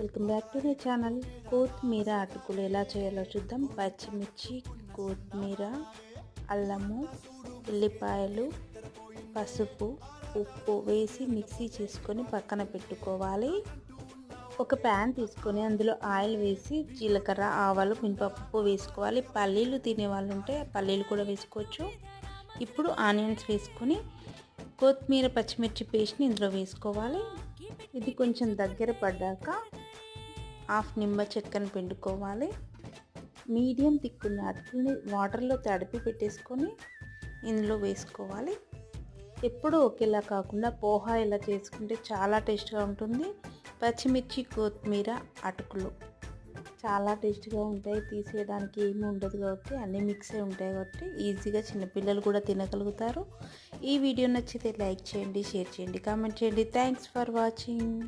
Welcome back to my channel. కొత్తిమీర అటుకులు ఎలా చేయాలో చూద్దాం. పచ్చిమిర్చి కొత్తిమీర అల్లము ఉల్లిపాయలు పసుపు ఉప్పు వేసి మిక్సీ చేసుకొని పక్కన పెట్టుకోవాలి. ఒక ప్యాన్ తీసుకొని అందులో ఆయిల్ వేసి జీలకర్ర ఆవాలు మినపప్పు వేసుకోవాలి. పల్లీలు తినే వాళ్ళు ఉంటే పల్లీలు కూడా వేసుకోవచ్చు. ఇప్పుడు ఆనియన్స్ వేసుకొని కొత్తిమీర పచ్చిమిర్చి పేస్ట్ని ఇందులో వేసుకోవాలి. ఇది కొంచెం దగ్గర పడ్డాక హాఫ్ నిమ్మ చెక్కను పిండుకోవాలి. మీడియం తిక్కున్న అట్లని వాటర్లో తడిపి పెట్టేసుకొని ఇందులో వేసుకోవాలి. ఎప్పుడూ ఒకేలా కాకుండా పోహా ఇలా చేసుకుంటే చాలా టేస్ట్గా ఉంటుంది. పచ్చిమిర్చి కొత్తిమీర అటుకులు చాలా టేస్ట్గా ఉంటాయి. తీసేయడానికి ఏమీ ఉండదు కాబట్టి అన్నీ మిక్స్ అయి ఉంటాయి కాబట్టి ఈజీగా చిన్నపిల్లలు కూడా తినగలుగుతారు. ఈ వీడియో నచ్చితే లైక్ చేయండి షేర్ చేయండి కామెంట్ చేయండి. Thanks for watching.